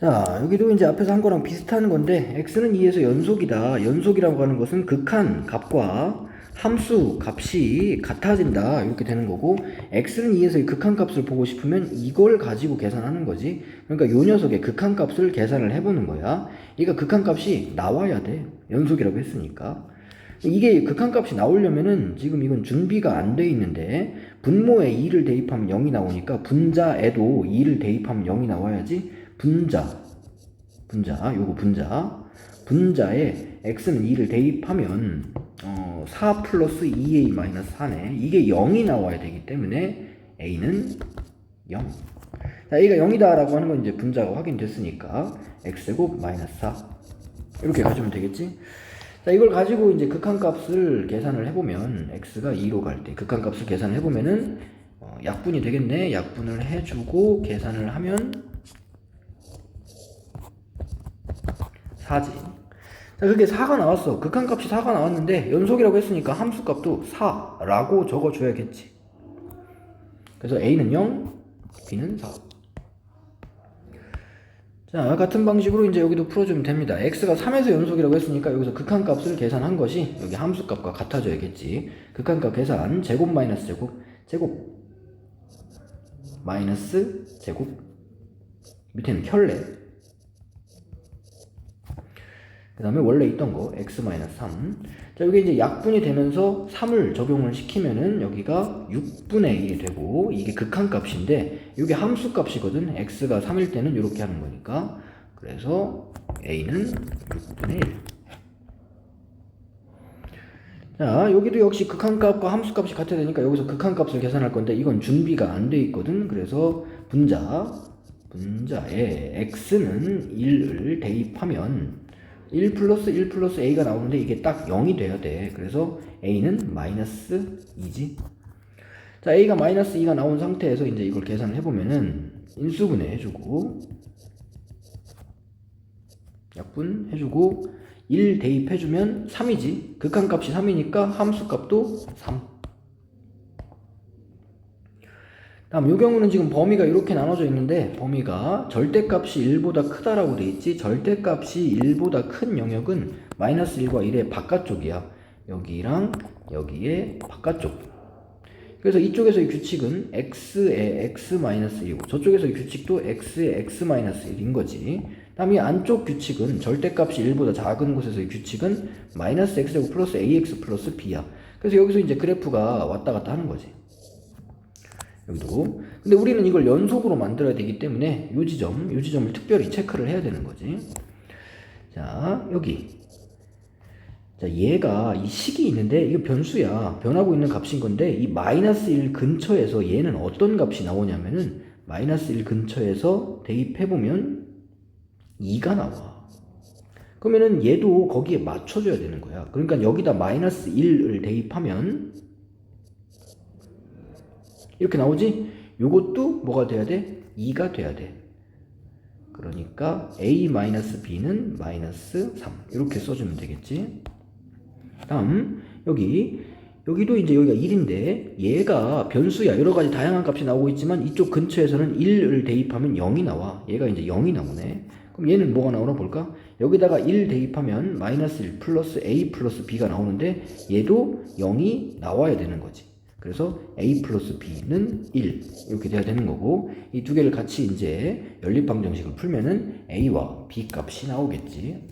자, 여기도 이제 앞에서 한 거랑 비슷한 건데 x는 2에서 연속이다. 연속이라고 하는 것은 극한 값과 함수 값이 같아진다. 이렇게 되는 거고 x는 2에서 이 극한 값을 보고 싶으면 이걸 가지고 계산하는 거지. 그러니까 요 녀석의 극한 값을 계산을 해보는 거야. 얘가 극한 값이 나와야 돼. 연속이라고 했으니까. 이게 극한 값이 나오려면은 지금 이건 준비가 안 돼 있는데 분모에 2를 대입하면 0이 나오니까 분자에도 2를 대입하면 0이 나와야지 분자. 분자. 요거 분자. 분자에 x는 2를 대입하면 어, 4 플러스 2a 마이너스 4네. 이게 0이 나와야 되기 때문에 a는 0 자, a가 0이다 라고 하는 건 이제 분자가 확인됐으니까 x제곱 마이너스 4 이렇게 가지면 되겠지? 자, 이걸 가지고 이제 극한값을 계산을 해보면 x가 2로 갈 때 극한값을 계산을 해보면은 어, 약분이 되겠네. 약분을 해주고 계산을 하면 4지. 자, 그게 4가 나왔어. 극한값이 4가 나왔는데 연속이라고 했으니까 함수값도 4라고 적어줘야겠지. 그래서 a는 0, b는 4. 자, 같은 방식으로 이제 여기도 풀어주면 됩니다. x가 3에서 연속이라고 했으니까 여기서 극한값을 계산한 것이 여기 함수값과 같아져야겠지. 극한값 계산 제곱 마이너스 제곱 제곱 마이너스 제곱 밑에는 켤레 그 다음에 원래 있던 거 x 마이너스 3. 자, 여기 이제 약분이 되면서 3을 적용을 시키면은 여기가 6분의 1이 되고 이게 극한값인데 이게 함수값이거든. x가 3일 때는 이렇게 하는 거니까. 그래서 a는 6분의 1. 자, 여기도 역시 극한값과 함수값이 같아야 되니까 여기서 극한값을 계산할 건데 이건 준비가 안 돼 있거든. 그래서 분자 분자에 x는 1을 대입하면 1 플러스 1 플러스 a가 나오는데 이게 딱 0이 돼야 돼. 그래서 a는 마이너스 2지. 자, a가 마이너스 2가 나온 상태에서 이제 이걸 계산을 해보면은 인수분해 해주고 약분 해주고 1 대입해주면 3이지. 극한값이 3이니까 함수값도 3. 다음 이 경우는 지금 범위가 이렇게 나눠져 있는데 범위가 절대값이 1보다 크다라고 돼 있지 절대값이 1보다 큰 영역은 마이너스 1과 1의 바깥쪽이야. 여기랑 여기에 바깥쪽. 그래서 이쪽에서의 규칙은 x의 x-1이고 저쪽에서의 규칙도 x의 x-1인 거지. 다음 이 안쪽 규칙은 절대값이 1보다 작은 곳에서의 규칙은 마이너스 x제곱 플러스 ax 플러스 b야. 그래서 여기서 이제 그래프가 왔다 갔다 하는 거지 여기도. 근데 우리는 이걸 연속으로 만들어야 되기 때문에 요 지점, 요 지점을 특별히 체크를 해야 되는 거지. 자, 여기. 자, 얘가 이 식이 있는데 이거 변수야. 변하고 있는 값인 건데 이 마이너스 1 근처에서 얘는 어떤 값이 나오냐면은 마이너스 1 근처에서 대입해 보면 2가 나와. 그러면은 얘도 거기에 맞춰줘야 되는 거야. 그러니까 여기다 마이너스 1을 대입하면 이렇게 나오지? 요것도 뭐가 돼야 돼? 2가 돼야 돼. 그러니까 a-b는 마이너스 3 이렇게 써주면 되겠지. 다음 여기 여기도 이제 여기가 1인데 얘가 변수야 여러 가지 다양한 값이 나오고 있지만 이쪽 근처에서는 1을 대입하면 0이 나와 얘가 이제 0이 나오네 그럼 얘는 뭐가 나오나 볼까 여기다가 1 대입하면 마이너스 1 플러스 a 플러스 b가 나오는데 얘도 0이 나와야 되는 거지 그래서 a 플러스 b는 1 이렇게 돼야 되는 거고 이 두 개를 같이 이제 연립 방정식을 풀면은 a와 b 값이 나오겠지.